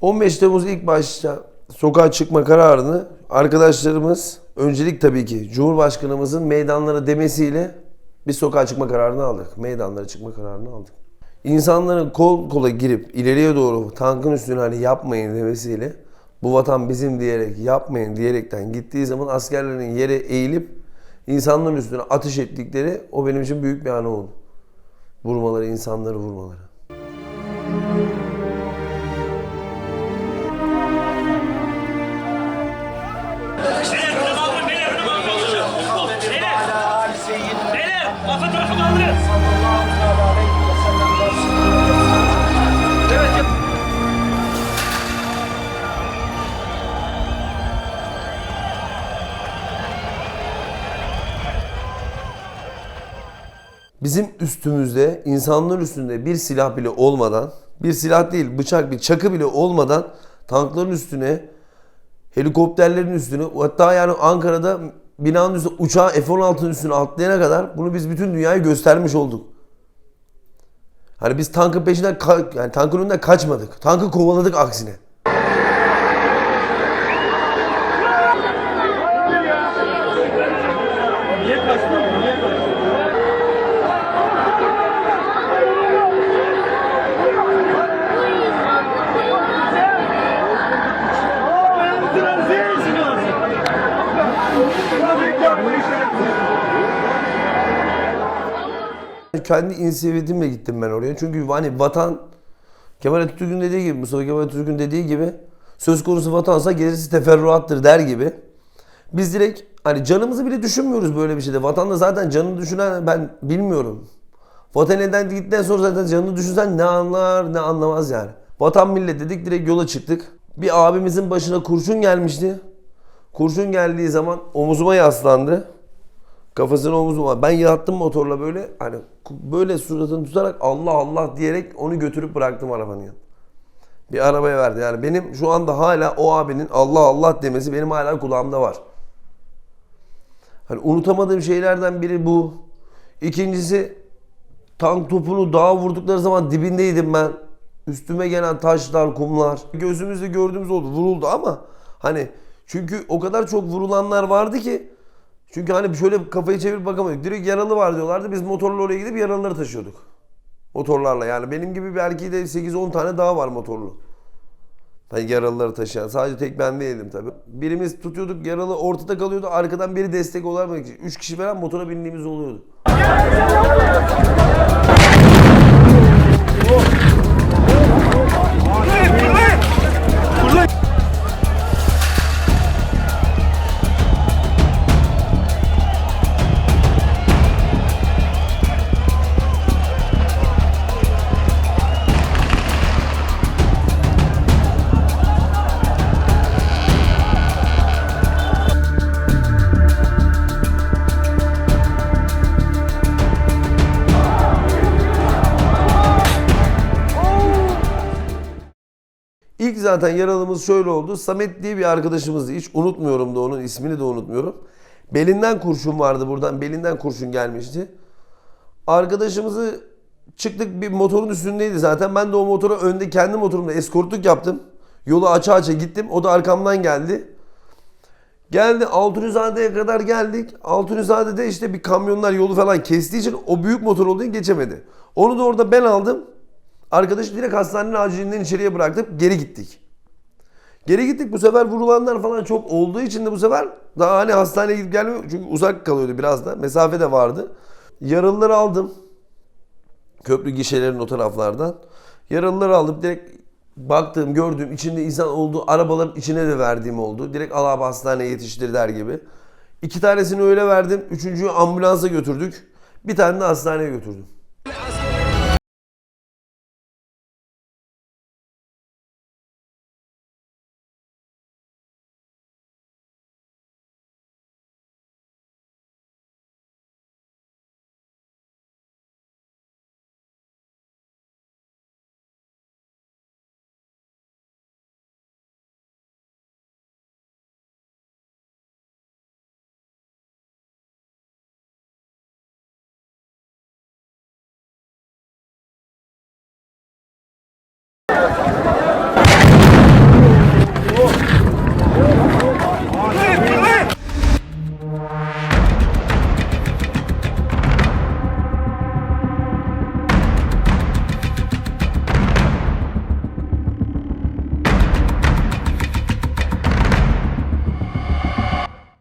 15 Temmuz ilk başta sokağa çıkma kararını arkadaşlarımız öncelik tabii ki Cumhurbaşkanımızın meydanlara demesiyle bir sokağa çıkma kararını aldık. Meydanlara çıkma kararını aldık. İnsanların kol kola girip ileriye doğru tankın üstüne hani yapmayın demesiyle bu vatan bizim diyerek yapmayın diyerekten gittiği zaman askerlerin yere eğilip insanların üstüne ateş ettikleri o benim için büyük bir anı oldu. Vurmaları, insanları vurmaları. Beyler, Bizim üstümüzde, insanların üstünde bir silah bile olmadan, bir silah değil, bıçak, bir çakı bile olmadan tankların üstüne, helikopterlerin üstüne, hatta yani Ankara'da binanın üstüne, uçağı F-16'nın üstüne atlayana kadar bunu biz bütün dünyaya göstermiş olduk. Hani biz tankın peşinden, yani tankın önünden kaçmadık. Tankı kovaladık aksine. Kendi inisiyatifimle gittim ben oraya. Çünkü hani vatan Kemal Atatürk'ün dediği gibi, Mustafa Kemal Atatürk'ün dediği gibi söz konusu vatansa gerisi teferruattır der gibi. Biz direkt hani canımızı bile düşünmüyoruz böyle bir şeyde. Vatanda zaten canını düşünen ben bilmiyorum. Vatan elden gittikten sonra zaten canını düşünsen ne anlar ne anlamaz yani. Vatan millet dedik direkt yola çıktık. Bir abimizin başına kurşun gelmişti. Kurşun geldiği zaman omuzuma yaslandı. Kafasını omuzuma. Ben yattım motorla böyle hani böyle suratını tutarak Allah Allah diyerek onu götürüp bıraktım arabanın yanına. Bir arabaya verdi. Yani benim şu anda hala o abinin Allah Allah demesi benim hala kulağımda var. Hani unutamadığım şeylerden biri bu. İkincisi tank topunu dağa vurdukları zaman dibindeydim ben. Üstüme gelen taşlar, kumlar. Gözümüzde gördüğümüz oldu. Vuruldu ama hani çünkü o kadar çok vurulanlar vardı ki çünkü hani şöyle kafayı çevirip bakamadık. Direkt yaralı var diyorlardı. Biz motorla oraya gidip yaralıları taşıyorduk. Motorlarla yani. Benim gibi erkeği de 8-10 tane daha var motorlu. Ben yaralıları taşıyan. Sadece tek ben değildim tabii. Birimiz tutuyorduk yaralı ortada kalıyordu. Arkadan biri destek olarak 3 kişi falan motora bindiğimiz oluyordu. İlk zaten yaralımız şöyle oldu. Samet diye bir arkadaşımızdı. Hiç unutmuyorum da onun ismini de unutmuyorum. Belinden kurşun vardı buradan. Belinden kurşun gelmişti. Arkadaşımızı çıktık bir motorun üstündeydi zaten. Ben de o motora önde kendi motorumla eskortluk yaptım. Yolu aça aça gittim. O da arkamdan geldi. Geldi Altunizade'ye kadar geldik. Altunizade'de işte bir kamyonlar yolu falan kestiği için o büyük motor olduğu geçemedi. Onu da orada ben aldım. Arkadaşı direkt hastanenin acilinden içeriye bıraktıp geri gittik. Geri gittik bu sefer vurulanlar falan çok olduğu için de bu sefer daha hani hastaneye gidip gelmiyor. Çünkü uzak kalıyordu biraz da. Mesafe de vardı. Yaralıları aldım. Köprü gişelerin o taraflardan. Yaralıları aldım. Direkt baktığım, gördüğüm, içinde insan olduğu arabaların içine de verdiğim oldu. Direkt al abi hastaneye yetiştir der gibi. İki tanesini öyle verdim. Üçüncüyü ambulansa götürdük. Bir tane de hastaneye götürdüm.